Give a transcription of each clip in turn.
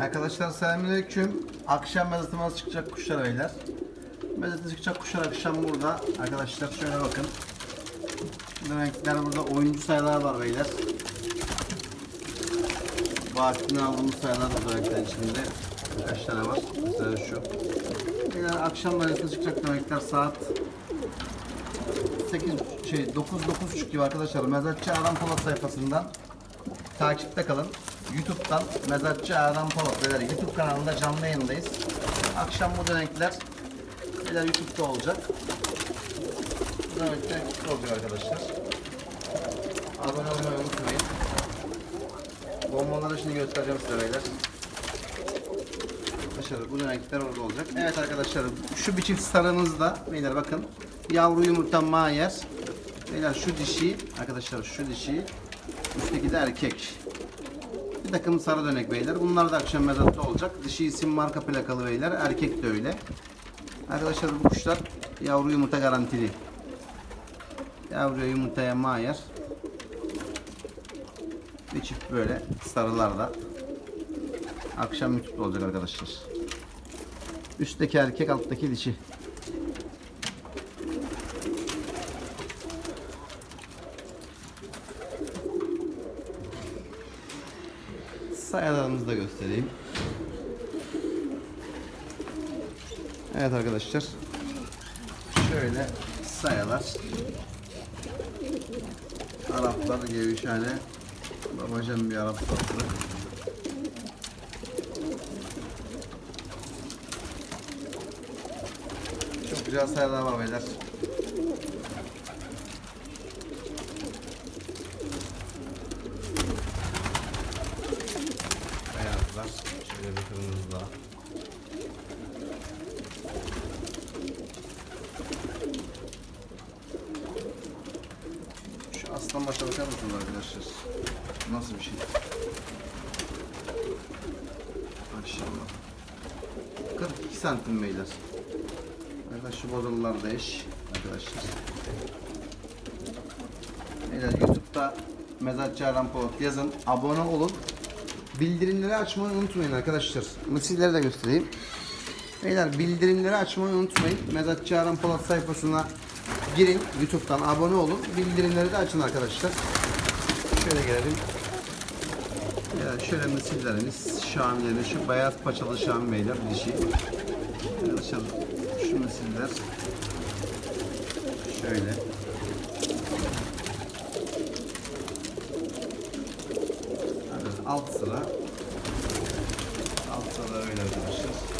Arkadaşlar selamünaleyküm. Akşam mezatımız çıkacak kuşlar beyler. Mezatı çıkacak kuşlar akşam burada. Arkadaşlar şöyle bakın. Renkler burada oyuncu sayılar var beyler. Bahattin'den aldığımız sayılar da bu renklerin içinde. Kaç tane var? Mesela şu. Beyler akşam mezatı çıkacak demekler saat 8 şey 9 9.30 gibi arkadaşlar Mezatçı Aram Polat sayfasından takipte kalın. YouTube'dan Mezatçı Aram Polat beyler YouTube kanalında canlı yayındayız. Akşam bu dönekler beyler YouTube'da olacak. Bu dönekler YouTube'da olacak arkadaşlar. Abone olmayı unutmayın. Bombaları şimdi göstereceğim size beyler. Arkadaşlar bu renkler orada olacak. Evet arkadaşlar şu bir çift sarımızda beyler bakın. Yavru yumurta mayer. Beyler şu dişi arkadaşlar şu dişi üstteki de erkek. Bir takım sarı dönek beyler. Bunlar da akşam mezatta olacak. Dişi isim marka plakalı beyler. Erkek de öyle. Arkadaşlar bu kuşlar yavru yumurta garantili. Yavru yumurtaya mayer. Bir çift böyle sarılar da. Akşam YouTube'da olacak arkadaşlar. Üstteki erkek, alttaki dişi. Sayalarımızı da göstereyim. Evet arkadaşlar. Şöyle sayalar. Araplar gevşane. Babacan bir Arap tatlı. Çok güzel sayılar var beyler. Beyazlar. Şöyle bir kırmızı daha. Şu aslan başa bakar mısınız arkadaşlar? Nasıl bir şey? Maşallah. 42 santim beyler. Arkadaşlar şu bodurlar da arkadaşlar. Beyler YouTube'da Mezatçı Aram Polat yazın. Abone olun. Bildirimleri açmayı unutmayın arkadaşlar. Mısırları da göstereyim. Beyler bildirimleri açmayı unutmayın. Mezatçı Aram Polat sayfasına girin. YouTube'dan abone olun. Bildirimleri de açın arkadaşlar. Şöyle gelelim. Ya şöyle misillerimiz, şamilerimiz, şu beyaz paçalı şami beyler dişi. Arkadaşlar şu misiller şöyle. Evet, alt sıra. Alt sıra öyle arkadaşlar.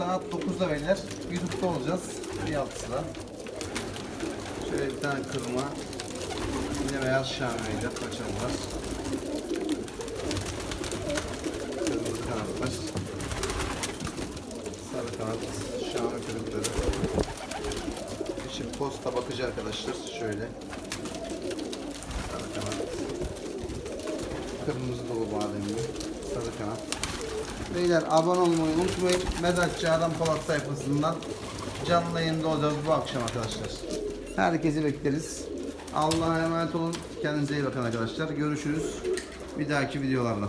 Saat 9'da beyler YouTube'da olacağız. Bir alt sıra. Şöyle bir tane kırma. Yine beyaz şamiyle paçam var. Kırmızı kanat. Sarı kanat, şami kırıkları. İçi posta bakıcı arkadaşlar. Şöyle. Sarı kanat. Kırmızı dolu bademli. Sarı kanat. Beyler abone olmayı unutmayın. Mezatçı Adam Polat sayfasından canlı yayında olacağız bu akşam arkadaşlar. Herkesi bekleriz. Allah'a emanet olun. Kendinize iyi bakın arkadaşlar. Görüşürüz. Bir dahaki videolarda.